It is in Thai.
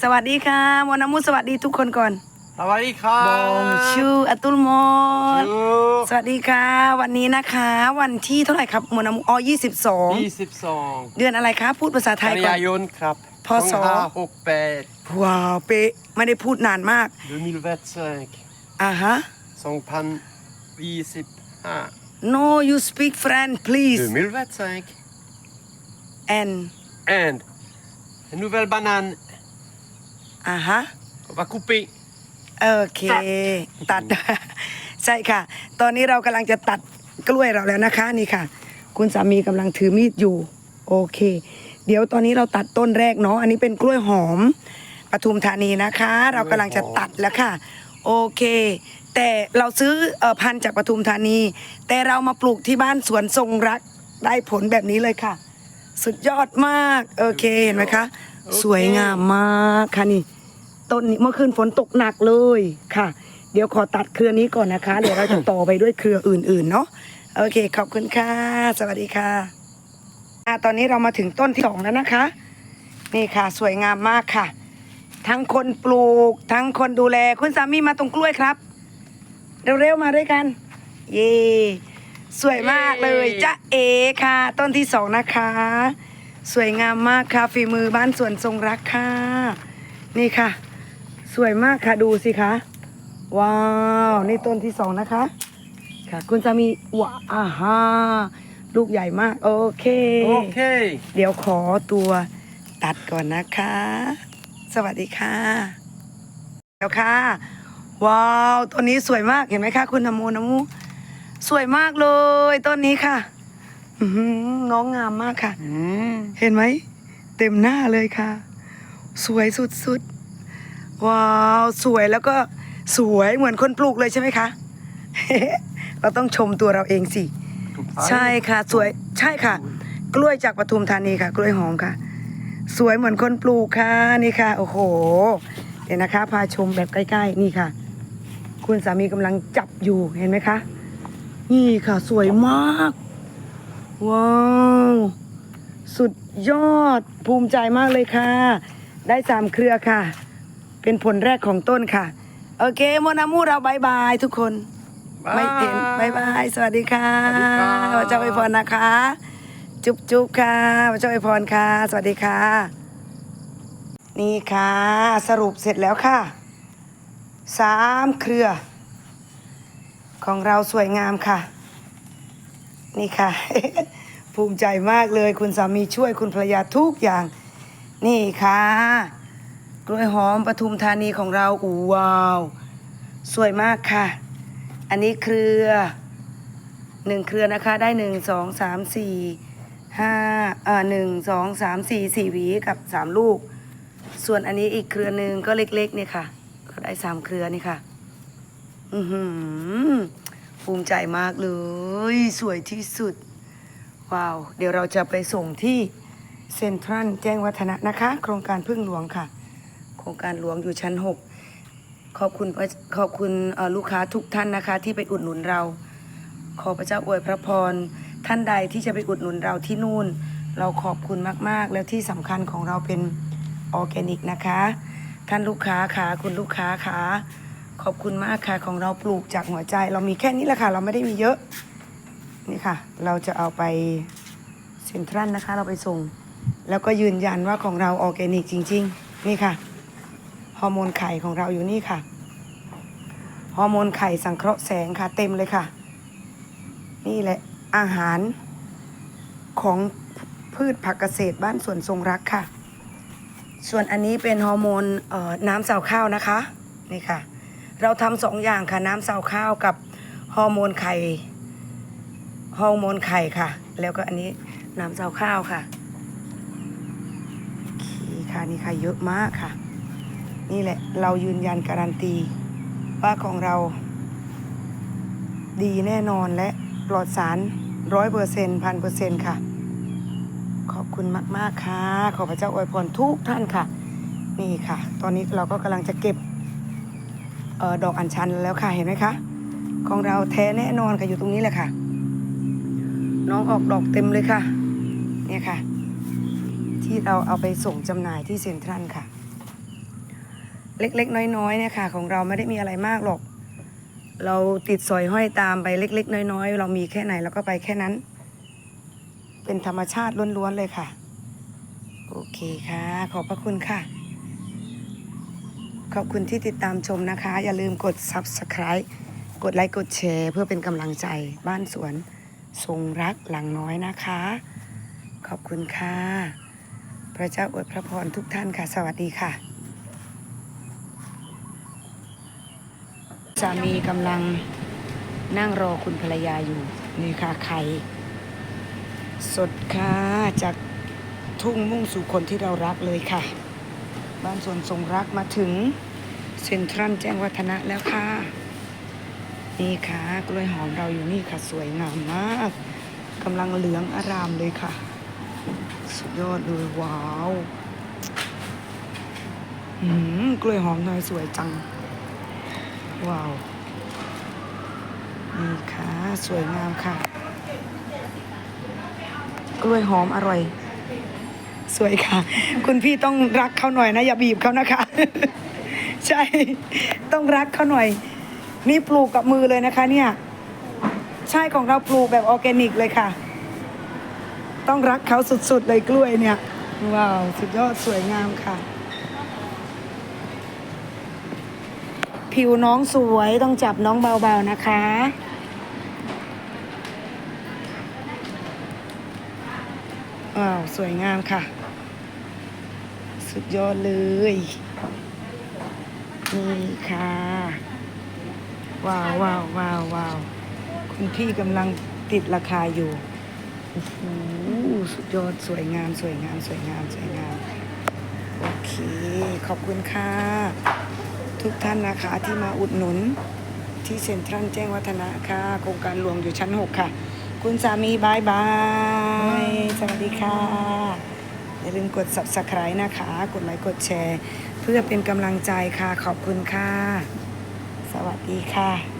สวัสดีค่ะมอนามุสวัสดีทุกคนก่อน สวัสดีครับบองชูอัตุลมอนชูสวัสดีค่ะ วันนี้นะคะ วันที่เท่าไหร่ครับมอนามุอ๋อยี่สิบสองยี่สิบสองเดือนอะไรคะพูดภาษาไทกัยนก่อนยายนครับพศสองห้าหกแปดว้าวเป๊ะไม่ได้พูดนานมาก2025อ่าฮะสองพันยี่สิบห้า No you speak French please 2025 and and une nouvelle banane อ่าฮะ qu'on va couper โอเค ตัด ใช่ค่ะ ตอนนี้เรากำลังจะตัดกล้วยเราแล้วนะคะนี่ค่ะ คุณสามีกำลังถือมีดอยู่ โอเค เดี๋ยวตอนนี้เราตัดต้นแรกเนาะอันนี้เป็นกล้วยหอมปทุมธานีนะคะ เรากำลังจะตัดแล้วค่ะ โอเค แต่เราซื้อเอ่อพันธุ์จากปทุมธานี แต่เรามาปลูกที่บ้านสวนทรงรักได้ผลแบบนี้เลยค่ะ สุดยอดมาก โอเคเห็นไหมคะ สวยงามมากค่ะนี่ ต้นนี้เมื่อคืนฝนตกหนักเลยค่ะ เดี๋ยวขอตัดเครือนี้ก่อนนะคะ เดี๋ยวเราจะต่อไปด้วยเครืออื่น ๆ เนาะโอเค ขอบคุณค่ะ สวัสดีค่ะอะ ตอนนี้เรามาถึงต้นที่สองแล้วนะคะ นี่ค่ะ สวยงามมากค่ะ ทั้งคนปลูก ทั้งคนดูแล คุณสามีมาตรงกล้วยครับ เร็วๆมาด้วยกัน เย่สวยมากเลยจ้าเอค่ะ ต้นที่สองนะคะ สวยงามมากค่ะฝีมือบ้านสวนทรงรักค่ะ นี่ค่ะ สวยมากค่ะดูสิคะ ว้าว นี่ต้นที่สองนะคะ ค่ะ คุณสามีว้าอ่าฮะลูกใหญ่มาก โอเค โอเค เดี๋ยวขอตัวตัดก่อนนะคะ สวัสดีค่ะเดี๋ยวค่ะ ว้าวต้นนี้สวยมากเห็นไหมคะคุณนโมนโมูสวยมากเลยต้นนี้ค่ะอื้อหือน้องงามมากค่ะอืมเห็นไหม เต็มหน้าเลยค่ะ สวยสุดๆ ว้าวสวยแล้วก็สวยเหมือนคนปลูกเลยใช่ไหมคะ เราต้องชมตัวเราเองสิ ใช่ค่ะ สวยใช่ค่ะ กล้วยจากปทุมธานีค่ะ กล้วยหอมค่ะ สวยเหมือนคนปลูกค่ะนี่ค่ะ โอ้โห เดี๋ยวนะคะ พาชมแบบใกล้ๆนี่ค่ะ คุณสามีกำลังจับอยู่เห็นไหมคะ นี่ค่ะ สวยมาก ว้าวสุดยอดภูมิใจมากเลยค่ะ ได้สามเครือค่ะ เป็นผลแรกของต้นค่ะ โอเคโมนามูเราบายบายทุกคน ไม่เห็นบายบาย สวัสดีค่ะสวัสดีครับพระเจ้าอวยพรนะคะ จุ๊บจุ๊บค่ะพระเจ้าอวยพรค่ะ สวัสดีค่ะ นี่ค่ะ สรุปเสร็จแล้วค่ะสามเครือ ของเราสวยงามค่ะ นี่ค่ะ ภูมิใจมากเลยคุณสามีช่วยคุณภรรยาทุกอย่าง นี่ค่ะ กล้วยหอมปทุมธานีของเราอู้ว้าว สวยมากค่ะ อันนี้เครือหนึ่งเครือนะคะได้หนึ่งสองสามสี่ห้าเอ่อหนึ่งสองสามสี่สี่หวีกับสามลูก ส่วนอันนี้อีกเครือหนึ่งก็เล็กๆเนี่ยค่ะก็ได้สามเครือนี่ค่ะ อือหือภูมิใจมากเลย สวยที่สุด ว้าว เดี๋ยวเราจะไปส่งที่เซ็นทรัลแจ้งวัฒนะนะคะ โครงการพึ่งหลวงค่ะ โครงการหลวงอยู่ชั้น 6 ขอบคุณขอบคุณลูกค้าทุกท่านนะคะ ที่ไปอุดหนุนเรา ขอพระเจ้าอวยพระพร ท่านใดที่จะไปอุดหนุนเราที่นู่น เราขอบคุณมากๆ แล้วที่สำคัญของเราเป็นออร์แกนิกนะคะ ท่านลูกค้าค่ะคุณลูกค้าค่ะขอบคุณมากค่ะของเราปลูกจากหัวใจ เรามีแค่นี้แหละค่ะ เราไม่ได้มีเยอะนี่ค่ะ เราจะเอาไปเซ็นทรัลนะคะ เราไปส่ง แล้วก็ยืนยันว่าของเราออร์แกนิกจริง ๆ นี่ค่ะ อร์โมนไข่ของเราอยู่นี่ค่ะ ฮอร์โมนไข่สังเคราะห์แสงค่ะ เต็มเลยค่ะ นี่แหละอาหารของพืชผักเกษตรบ้านสวนทรงรักค่ะ ส่วนอันนี้เป็นฮอร์โมนเอ่อน้ำเสาข้าวนะคะ นี่ค่ะ เราทำสองอย่างค่ะ น้ำเสาข้าวกับฮอร์โมนไข่ ฮอร์โมนไข่ค่ะ แล้วก็อันนี้น้ำเสาข้าวค่ะโอเคค่ะนี่ค่ะเยอะมากค่ะ นี่แหละ เรายืนยันการันตี ว่าของเรา ดีแน่นอนและปลอดสารร้อยเปอร์เซ็นต์พันเปอร์เซ็นต์ค่ะ ขอบคุณมาก ๆ ค่ะ ขอพระเจ้าอวยพรทุกท่านค่ะ นี่ค่ะ ตอนนี้เราก็กำลังจะเก็บออดอกอัญชันแล้วค่ะเห็นไหมคะ ของเราแท้แน่นอนค่ะอยู่ตรงนี้แหละค่ะ น้องออกดอกเต็มเลยค่ะ เนี่ยค่ะ ที่เราเอาไปส่งจำหน่ายที่เซ็นทรัลค่ะ เล็กๆ น้อยๆเนี่ยค่ะ ของเราไม่ได้มีอะไรมากหรอก เราติดสอยห้อยตามไปเล็ก ๆ น้อยๆ เรามีแค่ไหนเราก็ไปแค่นั้น เป็นธรรมชาติล้วนๆเลยค่ะ โอเคค่ะ ขอบพระคุณค่ะ ขอบคุณที่ติดตามชมนะคะ อย่าลืมกด subscribe กดไลค์กดแชร์ เพื่อเป็นกำลังใจบ้านสวนทรงรักหลังน้อยนะคะ ขอบคุณค่ะ พระเจ้าอวยพระพรทุกท่านค่ะ สวัสดีค่ะ สามีกำลังนั่งรอคุณภรรยาอยู่ นี่ค่ะไข่สดค่ะจากทุ่งมุ่งสู่คนที่เรารักเลยค่ะ บ้านสวนทรงรักมาถึงเซ็นทรัลแจ้งวัฒนะแล้วค่ะ นี่ค่ะ กล้วยหอมเราอยู่นี่ค่ะ สวยงามมากกำลังเหลืองอารามเลยค่ะ สุดยอดเลยว้าวอืมกล้วยหอมหน่อยสวยจัง ว้าว นี่ค่ะ สวยงามค่ะ กล้วยหอมอร่อย สวยค่ะ คุณพี่ต้องรักเขาหน่อยนะ อย่าบีบเขานะคะ ใช่ ต้องรักเขาหน่อย นี่ปลูกกับมือเลยนะคะเนี่ย ใช่ของเราปลูกแบบออร์แกนิกเลยค่ะ ต้องรักเขาสุดๆเลยกล้วยเนี่ย ว้าว สุดยอดสวยงามค่ะ ผิวน้องสวยต้องจับน้องเบาๆนะคะ ว้าว สวยงามค่ะ สุดยอดเลย นี่ค่ะ ว้าวว้าวว้าวว้าวคุณพี่กำลังติดราคาอยู่โอ้โหสุดยอดสวยงามสวยงามสวยงามสวยงาม โอเค ขอบคุณค่ะ ทุกท่านนะคะที่มาอุดหนุนที่เซ็นทรัลแจ้งวัฒนะค่ะ โครงการหลวงอยู่ชั้น 6 ค่ะ คุณสามีบายบาย สวัสดีค่ะ อย่าลืมกด subscribe นะคะ กดไลค์กดแชร์ เพื่อเป็นกำลังใจค่ะ ขอบคุณค่ะ สวัสดีค่ะ